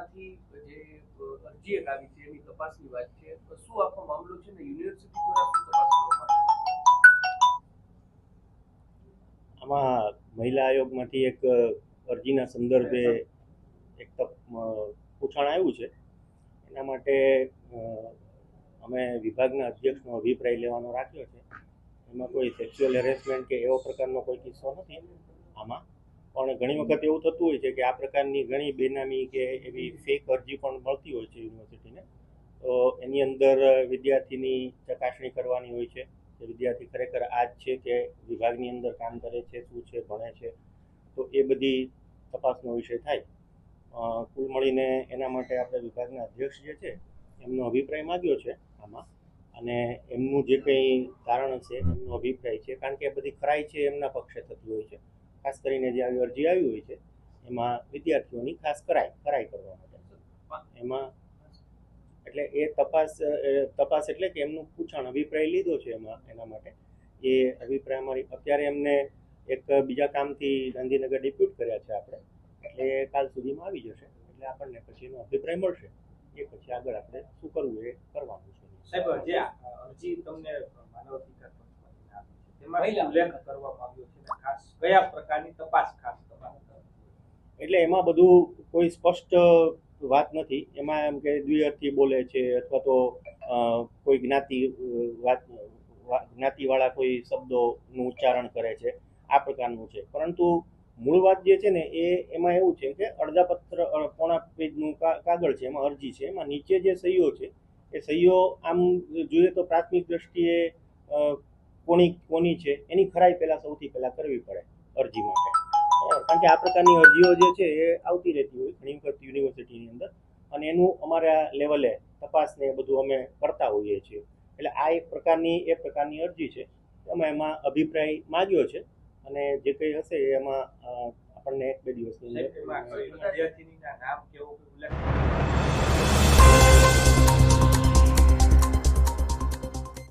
અરજી એક આવી છે, એની તપાસની વાત છે શું આખો મામલો છે ને યુનિવર્સિટી દ્વારા શું તપાસ આમાં મહિલા આયોગમાંથી એક અરજીના સંદર્ભે એક પૂછાણ આવ્યું છે. એના માટે અમે વિભાગના અધ્યક્ષનો અભિપ્રાય લેવાનો રાખ્યો છે. એમાં કોઈ સેક્સ્યુઅલ હેરેસમેન્ટ કે એવો પ્રકારનો કોઈ કિસ્સો નથી આમાં. પણ ઘણી વખત એવું થતું હોય છે કે આ પ્રકારની ઘણી બેનામી કે એવી ફેક અરજી પણ મળતી હોય છે યુનિવર્સિટીને. તો એની અંદર વિદ્યાર્થીની ચકાસણી કરવાની હોય છે. કે વિદ્યાર્થી ખરેખર આ જ છે કે વિભાગની અંદર કામ કરે છે, શું છે, ભણે છે. તો એ બધી તપાસનો વિષય થાય. કુલ મળીને એના માટે આપણે વિભાગના અધ્યક્ષ જે છે, એમનો અભિપ્રાય માગ્યો છે આમાં. અને એમનું જે કંઈ કારણ હશે, એમનો અભિપ્રાય છે. કારણ કે બધી ખરાઈ છે એમના પક્ષે થતી હોય છે. ખાસ કરીને જે આવી અરજી આવી હોય છે એમાં વિદ્યાર્થીઓની ખાસ કરાય કરાય કરવા માટે. એમાં એટલે એ તપાસ તપાસ એટલે કે એમનું પૂછાણ અભિપ્રાય લીધો છે એમાં એના માટે. એ અભિપ્રાય અમારી અત્યારે એમને એક બીજા કામથી ગાંધીનગર ડિપ્યુટ કર્યા છે આપણે. એટલે એ કાલ સુધીમાં આવી જશે. એટલે આપણને પછી એનો અભિપ્રાય મળશે. એ પછી આગળ આપણે શું કરવું એ કરવાનું છે. સાહેબ જે અરજી તમને માનવ અધિકાર છે તેમાં ઉલ્લેખ કરવામાં આવ્યો કયા પ્રકારની તપાસ ખાસ તમારે એટલે એમાં બધું કોઈ સ્પષ્ટ વાત નથી. એમાં એમ કે દ્વિઅર્થી બોલે છે અથવા તો કોઈ જ્ઞાતિ વાત જ્ઞાતિવાળા કોઈ શબ્દોનું ઉચ્ચારણ કરે છે. આ પ્રકારનું છે. પરંતુ મૂળ વાત જે છે ને એ એમાં એવું છે કે અડધા પત્ર પોણા પેજનું કાગળ છે, એમાં અરજી છે. એમાં નીચે જે સહીઓ છે, એ સહીઓ આમ જોઈએ તો પ્રાથમિક દ્રષ્ટિએ કોની કોની છે, એની ખરાઈ પહેલાં સૌથી પહેલાં કરવી પડે અરજી માટે. કારણ કે આ પ્રકારની અરજીઓ જે છે એ આવતી રહેતી હોય ઘણી વખત યુનિવર્સિટીની અંદર અને એનું અમારા લેવલે તપાસને બધું અમે કરતા હોઈએ છીએ. એટલે આ એક પ્રકારની, એ પ્રકારની અરજી છે. અમે એમાં અભિપ્રાય માગ્યો છે અને જે કંઈ હશે એમાં આપણને એક બે દિવસની